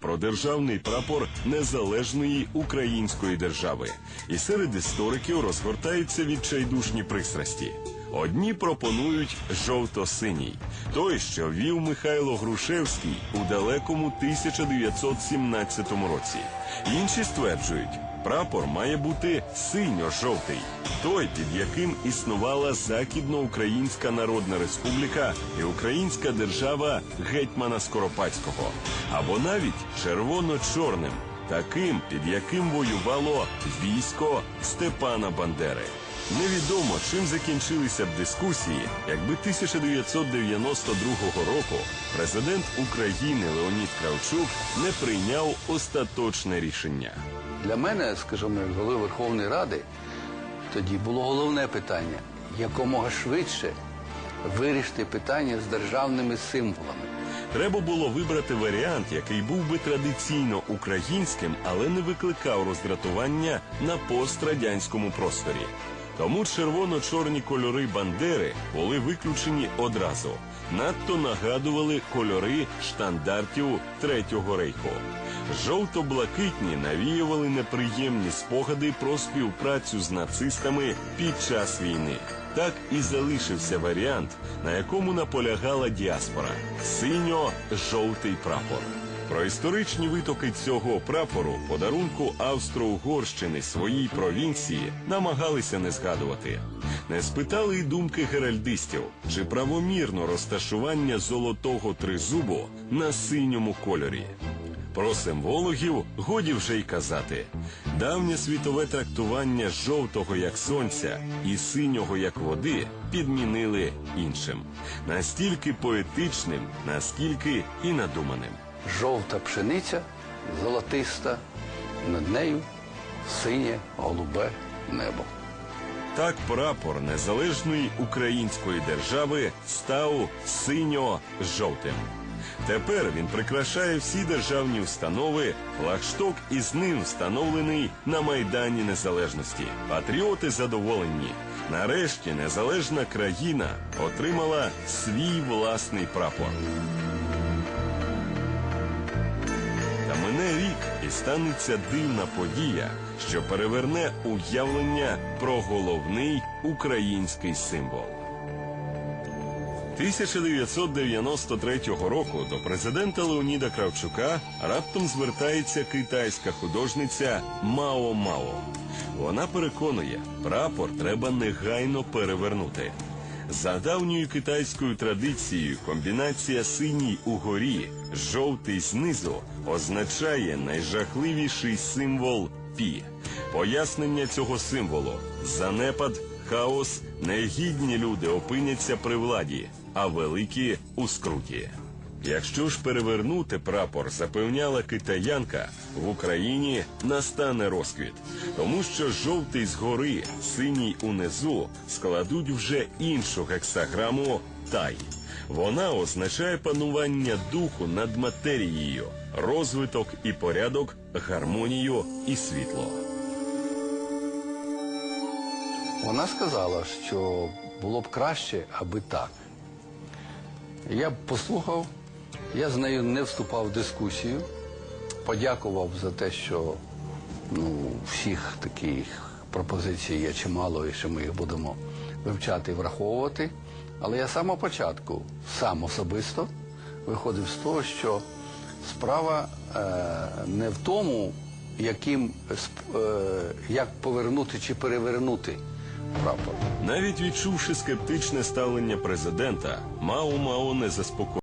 про державний прапор незалежної української держави. І серед істориків розгортаються відчайдушні пристрасті. Одні пропонують жовто-синій, той, що вів Михайло Грушевський у далекому 1917 році. Інші стверджують, прапор має бути синьо-жовтий, той, під яким існувала Західноукраїнська Народна Республіка і Українська держава гетьмана Скоропадського, або навіть червоно-чорним, таким, під яким воювало військо Степана Бандери. Невідомо, чим закінчилися б дискусії, якби 1992 року президент України Леонід Кравчук не прийняв остаточне рішення. Для мене, скажімо, голови Верховної Ради, тоді було головне питання якомога швидше вирішити питання з державними символами. Треба було вибрати варіант, який був би традиційно українським, але не викликав роздратування на пострадянському просторі. Тому червоно-чорні кольори Бандери були виключені одразу. Надто нагадували кольори штандартів Третього рейху. Жовто-блакитні навіювали неприємні спогади про співпрацю з нацистами під час війни. Так і залишився варіант, на якому наполягала діаспора синьо-жовтий прапор. Про історичні витоки цього прапору, подарунку Австро-Угорщини своїй провінції, намагалися не згадувати. Не спитали й думки геральдистів, чи правомірно розташування золотого тризубу на синьому кольорі. Про символогів годі вже й казати. Давнє світове трактування жовтого як сонця і синього як води підмінили іншим. Настільки поетичним, наскільки і надуманим. Жовта пшениця, золотиста, над нею синє голубе небо. Так прапор незалежної української держави став синьо-жовтим. Тепер він прикрашає всі державні установи, флагшток із ним встановлений на Майдані Незалежності. Патріоти задоволені. Нарешті незалежна країна отримала свій власний прапор. І станеться дивна подія, що переверне уявлення про головний український символ. 1993 року до президента Леоніда Кравчука раптом звертається китайська художниця Мао Мао. Вона переконує, прапор треба негайно перевернути. За давньою китайською традицією, комбінація синій угорі, жовтий знизу означає найжахливіший символ пі. Пояснення цього символу занепад, хаос, негідні люди опиняться при владі, а великі у скруті. Якщо ж перевернути прапор, запевняла китаянка, в Україні настане розквіт, тому що жовтий згори, синій унизу складуть вже іншу гексаграму тай. Вона означає панування духу над матерією, розвиток і порядок, гармонію і світло. Вона сказала, що було б краще, аби так. Я б послухав, я з нею не вступав в дискусію, подякував за те, що ну, всіх таких пропозицій є чимало, і що ми їх будемо вивчати і враховувати. Але я самого початку, сам особисто, виходив з того, що справа е, не в тому, яким, е, як повернути чи перевернути прапор. Навіть відчувши скептичне ставлення президента, Мао Мао не заспокоїв.